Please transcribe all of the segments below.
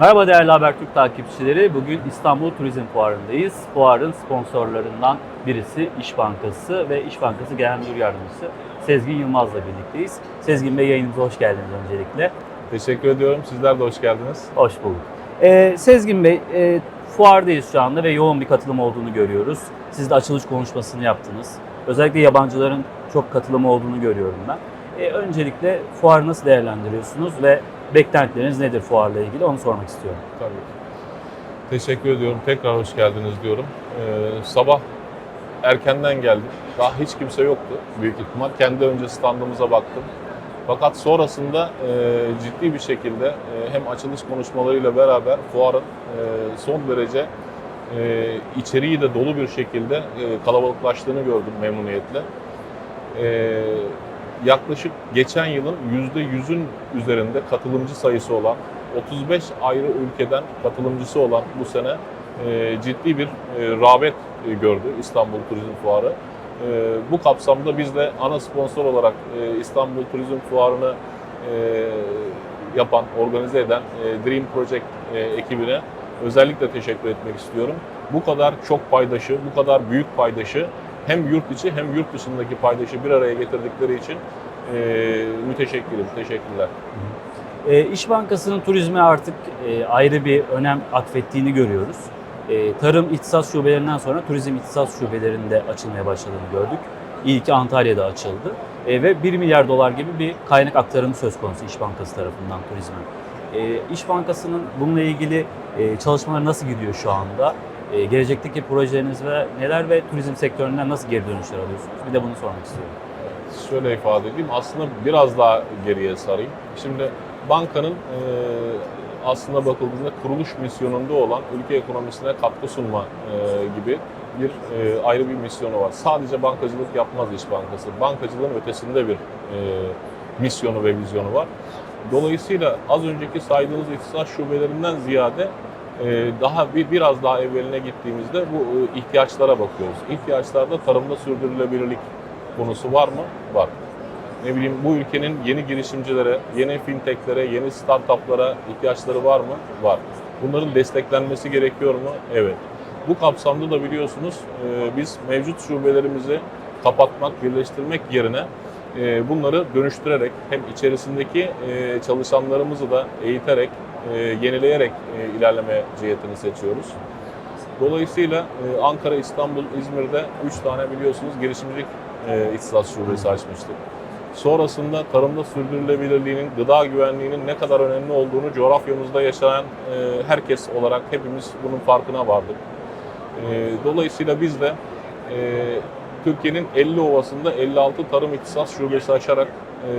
Merhaba değerli Habertürk takipçileri. Bugün İstanbul Turizm Fuarı'ndayız. Fuarın sponsorlarından birisi İş Bankası ve İş Bankası Genel Müdür Yardımcısı Sezgin Yılmaz'la birlikteyiz. Sezgin Bey yayınımıza hoş geldiniz öncelikle. Teşekkür ediyorum. Sizler de hoş geldiniz. Hoş bulduk. Ee, Sezgin Bey, e, fuardayız şu anda ve yoğun bir katılım olduğunu görüyoruz. Siz de açılış konuşmasını yaptınız. Özellikle yabancıların çok katılımı olduğunu görüyorum ben. Ee, öncelikle fuarı nasıl değerlendiriyorsunuz ve beklentileriniz nedir fuarla ilgili onu sormak istiyorum. Tabii. Teşekkür ediyorum. Tekrar hoş geldiniz diyorum. Ee, sabah erkenden geldim. Daha hiç kimse yoktu büyük ihtimal. Kendi önce standımıza baktım. Fakat sonrasında e, ciddi bir şekilde e, hem açılış konuşmalarıyla beraber fuarın e, son derece e, içeriği de dolu bir şekilde e, kalabalıklaştığını gördüm memnuniyetle. E, yaklaşık geçen yılın %100'ün üzerinde katılımcı sayısı olan 35 ayrı ülkeden katılımcısı olan bu sene e, ciddi bir e, rağbet e, gördü İstanbul Turizm Fuarı. E, bu kapsamda biz de ana sponsor olarak e, İstanbul Turizm Fuarı'nı e, yapan, organize eden e, Dream Project e, ekibine özellikle teşekkür etmek istiyorum. Bu kadar çok paydaşı, bu kadar büyük paydaşı hem yurt içi hem yurt dışındaki paydaşı bir araya getirdikleri için e, müteşekkirim, teşekkürler. E, İş Bankası'nın turizme artık e, ayrı bir önem atfettiğini görüyoruz. E, tarım ihtisas şubelerinden sonra turizm ihtisas şubelerinde açılmaya başladığını gördük. İlki Antalya'da açıldı. E, ve 1 milyar dolar gibi bir kaynak aktarımı söz konusu İş Bankası tarafından turizme. E, İş Bankası'nın bununla ilgili e, çalışmaları nasıl gidiyor şu anda? E, gelecekteki projeleriniz ve neler ve turizm sektöründen nasıl geri dönüşler alıyorsunuz? Bir de bunu sormak istiyorum. Şöyle ifade edeyim, aslında biraz daha geriye sarayım. Şimdi bankanın e, aslında bakıldığında kuruluş misyonunda olan ülke ekonomisine katkı sunma e, gibi bir e, ayrı bir misyonu var. Sadece bankacılık yapmaz İş Bankası. Bankacılığın ötesinde bir e, misyonu ve vizyonu var. Dolayısıyla az önceki saydığınız ihtisas şubelerinden ziyade daha bir biraz daha evveline gittiğimizde bu e, ihtiyaçlara bakıyoruz. İhtiyaçlarda tarımda sürdürülebilirlik konusu var mı? Var. Ne bileyim bu ülkenin yeni girişimcilere, yeni fintechlere, yeni startuplara ihtiyaçları var mı? Var. Bunların desteklenmesi gerekiyor mu? Evet. Bu kapsamda da biliyorsunuz e, biz mevcut şubelerimizi kapatmak, birleştirmek yerine bunları dönüştürerek hem içerisindeki e, çalışanlarımızı da eğiterek, e, yenileyerek e, ilerleme cihetini seçiyoruz. Dolayısıyla Ankara, İstanbul, İzmir'de 3 tane biliyorsunuz girişimcilik ihtisas şubesi açmıştık. Sonrasında tarımda sürdürülebilirliğinin, gıda güvenliğinin ne kadar önemli olduğunu coğrafyamızda yaşayan herkes olarak hepimiz bunun farkına vardık. Dolayısıyla biz de Türkiye'nin 50 ovasında 56 tarım ihtisas şubesi açarak e,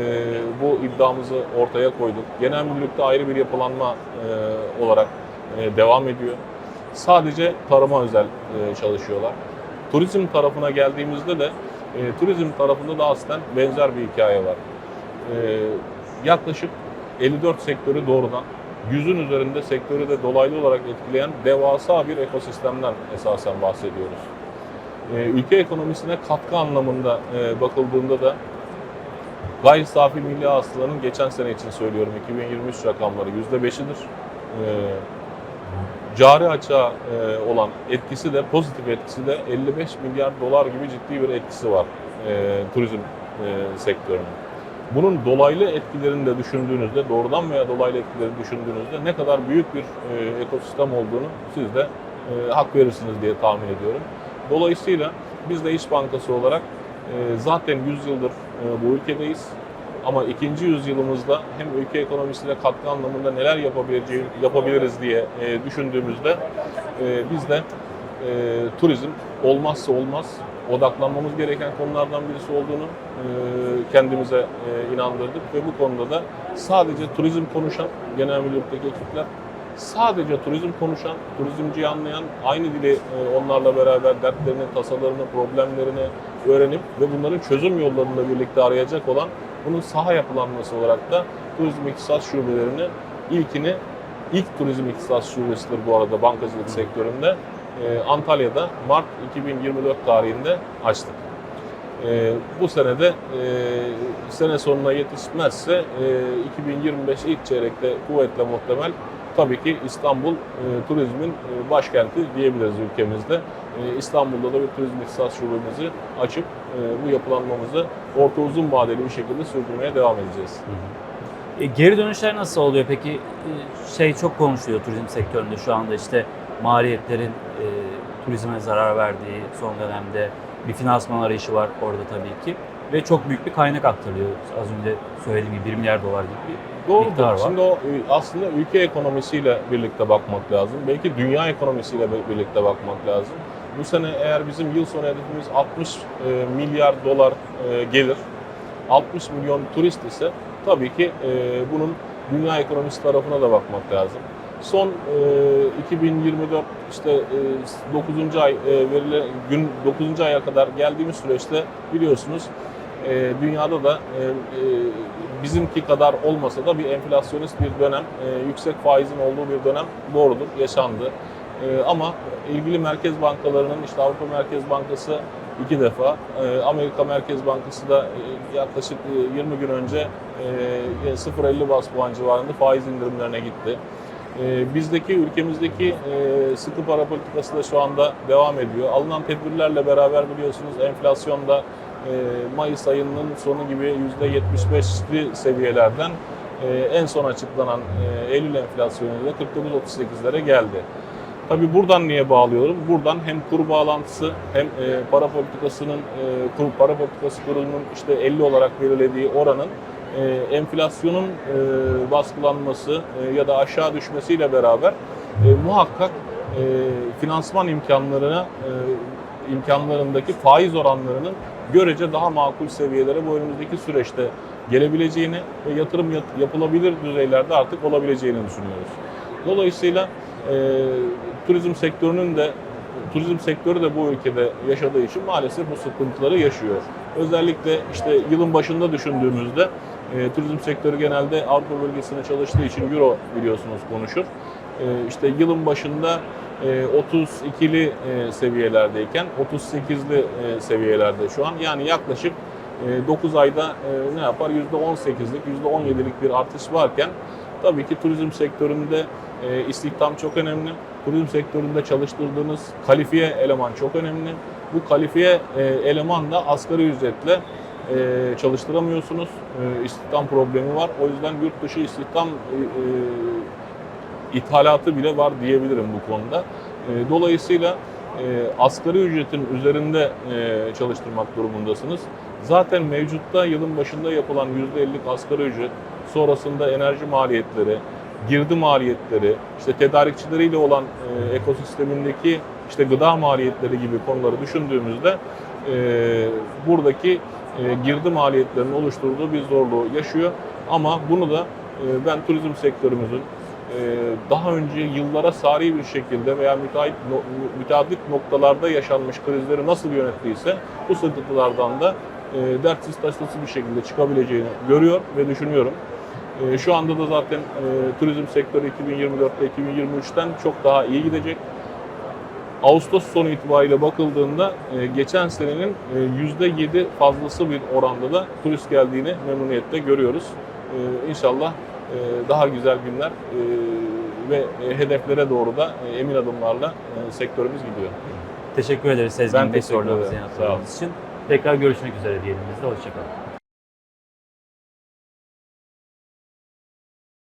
bu iddiamızı ortaya koyduk. Genel müdürlükte ayrı bir yapılanma e, olarak e, devam ediyor. Sadece tarıma özel e, çalışıyorlar. Turizm tarafına geldiğimizde de e, turizm tarafında da aslen benzer bir hikaye var. E, yaklaşık 54 sektörü doğrudan, yüzün üzerinde sektörü de dolaylı olarak etkileyen devasa bir ekosistemden esasen bahsediyoruz. E, ülke ekonomisine katkı anlamında e, bakıldığında da gayri safi milli hasılanın geçen sene için söylüyorum 2023 rakamları %5'idir. E, cari açığa e, olan etkisi de pozitif etkisi de 55 milyar dolar gibi ciddi bir etkisi var e, turizm sektörünün. Bunun dolaylı etkilerini de düşündüğünüzde, doğrudan veya dolaylı etkilerini düşündüğünüzde ne kadar büyük bir e, ekosistem olduğunu siz de e, hak verirsiniz diye tahmin ediyorum. Dolayısıyla biz de İş Bankası olarak e, zaten 100 yıldır e, bu ülkedeyiz. Ama ikinci yüzyılımızda hem ülke ekonomisine katkı anlamında neler yapabileceği, yapabiliriz diye e, düşündüğümüzde biz de turizm olmazsa olmaz odaklanmamız gereken konulardan birisi olduğunu kendimize inandırdık ve bu konuda da sadece turizm konuşan genel müdürlükteki ekipler sadece turizm konuşan, turizmciyi anlayan, aynı dili e, onlarla beraber dertlerini, tasalarını, problemlerini öğrenip ve bunların çözüm yollarını birlikte arayacak olan bunun saha yapılanması olarak da turizm iktisat şubelerini ilkini ilk turizm iktisat şubesidir bu arada bankacılık sektöründe e, Antalya'da Mart 2024 tarihinde açtık. E, bu senede e, sene sonuna yetişmezse e, 2025 ilk çeyrekte kuvvetle muhtemel tabii ki İstanbul e, turizmin e, başkenti diyebiliriz ülkemizde. E, İstanbul'da da bir turizm ihtisas şubemizi açıp e, bu yapılanmamızı orta uzun vadeli bir şekilde sürdürmeye devam edeceğiz. E, geri dönüşler nasıl oluyor peki? E, şey çok konuşuluyor turizm sektöründe şu anda işte maliyetlerin e, turizme zarar verdiği son dönemde bir finansman arayışı var orada tabii ki. Ve çok büyük bir kaynak aktarılıyor. Az önce söylediğim gibi 1 milyar dolar gibi bir Miktar var. Şimdi o e, aslında ülke ekonomisiyle birlikte bakmak lazım. Belki dünya ekonomisiyle bir- birlikte bakmak lazım. Bu sene eğer bizim yıl sonu hedefimiz 60 e, milyar dolar e, gelir, 60 milyon turist ise tabii ki bunun dünya ekonomisi tarafına da bakmak lazım. Son e, 2024 işte e, 9. ay verile gün 9. aya kadar geldiğimiz süreçte biliyorsunuz e, dünyada da e, e, bizimki kadar olmasa da bir enflasyonist bir dönem, e, yüksek faizin olduğu bir dönem doğrudur, yaşandı. E, ama ilgili merkez bankalarının işte Avrupa Merkez Bankası iki defa, e, Amerika Merkez Bankası da e, yaklaşık e, 20 gün önce e, 0.50 bas puan civarında faiz indirimlerine gitti. E, bizdeki, ülkemizdeki e, sıkı para politikası da şu anda devam ediyor. Alınan tedbirlerle beraber biliyorsunuz enflasyonda e, Mayıs ayının sonu gibi %75'li seviyelerden e, en son açıklanan e, Eylül enflasyonuyla 49-38'lere geldi. Tabii buradan niye bağlıyorum? Buradan hem kur bağlantısı hem e, para politikasının kur, para politikası kurulunun işte 50 olarak belirlediği oranın enflasyonun baskılanması ya da aşağı düşmesiyle beraber muhakkak finansman imkanlarına imkanlarındaki faiz oranlarının görece daha makul seviyelere bu önümüzdeki süreçte gelebileceğini ve yatırım yat- yapılabilir düzeylerde artık olabileceğini düşünüyoruz. Dolayısıyla e, turizm sektörünün de turizm sektörü de bu ülkede yaşadığı için maalesef bu sıkıntıları yaşıyor. Özellikle işte yılın başında düşündüğümüzde e, turizm sektörü genelde Avrupa bölgesinde çalıştığı için Euro biliyorsunuz konuşur. E, işte yılın başında 32'li e, seviyelerdeyken 38'li e, seviyelerde şu an. Yani yaklaşık e, 9 ayda e, ne yapar? %18'lik, %17'lik bir artış varken tabii ki turizm sektöründe e, istihdam çok önemli. Turizm sektöründe çalıştırdığınız kalifiye eleman çok önemli. Bu kalifiye e, eleman da asgari ücretle e, çalıştıramıyorsunuz. E, istihdam problemi var. O yüzden yurt dışı istihdam e, e, ithalatı bile var diyebilirim bu konuda. E, dolayısıyla e, asgari ücretin üzerinde e, çalıştırmak durumundasınız. Zaten mevcutta yılın başında yapılan %50'lik asgari ücret, sonrasında enerji maliyetleri, girdi maliyetleri, işte tedarikçileriyle olan e, ekosistemindeki işte gıda maliyetleri gibi konuları düşündüğümüzde buradaki girdi maliyetlerinin oluşturduğu bir zorluğu yaşıyor. Ama bunu da ben turizm sektörümüzün daha önce yıllara sari bir şekilde veya müteahhit, no, müteaddit noktalarda yaşanmış krizleri nasıl yönettiyse bu sıkıntılardan da e, dertsiz taşsız bir şekilde çıkabileceğini görüyor ve düşünüyorum. E, şu anda da zaten e, turizm sektörü 2024'te 2023'ten çok daha iyi gidecek. Ağustos sonu itibariyle bakıldığında e, geçen senenin e, %7 fazlası bir oranda da turist geldiğini memnuniyetle görüyoruz. E, İnşallah e, daha güzel günler e, ve e, hedeflere doğru da e, emin adımlarla e, sektörümüz gidiyor. Teşekkür ederiz Sezgin Bey sorularınızı yanıtladığınız için. Tekrar görüşmek üzere diyelim biz de. Hoşçakalın.